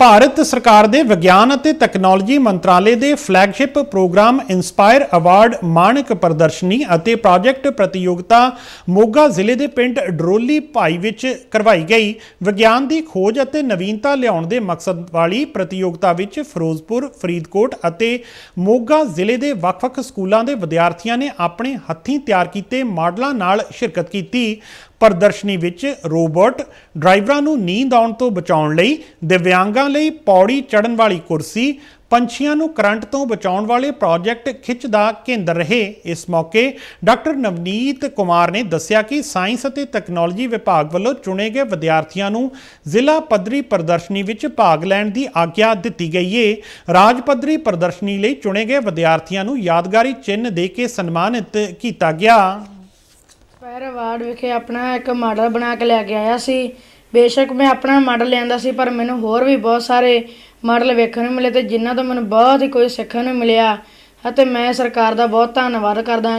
ਭਾਰਤ ਸਰਕਾਰ ਦੇ ਵਿਗਿਆਨ ਅਤੇ ਟੈਕਨੋਲੋਜੀ ਮੰਤਰਾਲੇ ਦੇ ਫਲੈਗਸ਼ਿਪ ਪ੍ਰੋਗਰਾਮ ਇਨਸਪਾਇਰ ਅਵਾਰਡ ਮਾਣਕ ਪ੍ਰਦਰਸ਼ਨੀ ਅਤੇ ਪ੍ਰੋਜੈਕਟ ਪ੍ਰਤੀਯੋਗਤਾ ਮੋਗਾ ਜ਼ਿਲ੍ਹੇ ਦੇ ਪਿੰਡ ਡਰੋਲੀ ਭਾਈ ਵਿੱਚ ਕਰਵਾਈ ਗਈ। ਵਿਗਿਆਨ ਦੀ ਖੋਜ ਅਤੇ ਨਵੀਨਤਾ ਲਿਆਉਣ ਦੇ ਮਕਸਦ ਵਾਲੀ ਪ੍ਰਤੀਯੋਗਤਾ ਵਿੱਚ ਫਿਰੋਜ਼ਪੁਰ, ਫਰੀਦਕੋਟ ਅਤੇ ਮੋਗਾ ਜ਼ਿਲ੍ਹੇ ਦੇ ਵੱਖ-ਵੱਖ ਸਕੂਲਾਂ ਦੇ ਵਿਦਿਆਰਥੀਆਂ ਨੇ ਆਪਣੇ ਹੱਥੀਂ ਤਿਆਰ ਕੀਤੇ ਮਾਡਲਾਂ ਨਾਲ ਸ਼ਿਰਕਤ ਕੀਤੀ। ਪ੍ਰਦਰਸ਼ਨੀ ਵਿੱਚ ਰੋਬੋਟ ਡਰਾਈਵਰਾਂ ਨੂੰ ਨੀਂਦ ਆਉਣ ਤੋਂ ਬਚਾਉਣ ਲਈ, ਦਿਵਿਆਂਗਾਂ ਲਈ ਪੌੜੀ ਚੜ੍ਹਨ ਵਾਲੀ ਕੁਰਸੀ, ਪੰਛੀਆਂ ਨੂੰ ਕਰੰਟ ਤੋਂ ਬਚਾਉਣ ਵਾਲੇ ਪ੍ਰੋਜੈਕਟ ਖਿੱਚ ਦਾ ਕੇਂਦਰ ਰਹੇ। ਇਸ ਮੌਕੇ ਡਾਕਟਰ ਨਵਨੀਤ ਕੁਮਾਰ ਨੇ ਦੱਸਿਆ ਕਿ ਸਾਇੰਸ ਅਤੇ ਟੈਕਨੋਲੋਜੀ ਵਿਭਾਗ ਵੱਲੋਂ ਚੁਣੇ ਗਏ ਵਿਦਿਆਰਥੀਆਂ ਨੂੰ ਜ਼ਿਲ੍ਹਾ ਪੱਧਰੀ ਪ੍ਰਦਰਸ਼ਨੀ ਵਿੱਚ ਭਾਗ ਲੈਣ ਦੀ ਆਗਿਆ ਦਿੱਤੀ ਗਈ ਏ। ਰਾਜ ਪੱਧਰੀ ਪ੍ਰਦਰਸ਼ਨੀ ਲਈ ਚੁਣੇ ਗਏ ਵਿਦਿਆਰਥੀਆਂ ਨੂੰ ਯਾਦਗਾਰੀ ਚਿੰਨ੍ਹ ਦੇ ਕੇ ਸਨਮਾਨਿਤ ਕੀਤਾ ਗਿਆ। ਪੈਰ ਵਿਖੇ ਆਪਣਾ ਇੱਕ ਮਾਡਲ ਬਣਾ ਕੇ ਲੈ ਕੇ ਆਇਆ ਸੀ। ਬੇਸ਼ੱਕ ਮੈਂ ਆਪਣਾ ਮਾਡਲ ਲਿਆਂਦਾ ਸੀ, ਪਰ ਮੈਨੂੰ ਹੋਰ ਵੀ ਬਹੁਤ ਸਾਰੇ ਮਾਡਲ ਵੇਖਣ ਨੂੰ ਮਿਲੇ ਤੇ ਜਿਨ੍ਹਾਂ ਤੋਂ ਮੈਨੂੰ ਬਹੁਤ ਹੀ ਕੁਝ ਸਿੱਖਣ ਨੂੰ ਮਿਲਿਆ ਅਤੇ ਮੈਂ ਸਰਕਾਰ ਦਾ ਬਹੁਤ ਧੰਨਵਾਦ ਕਰਦਾ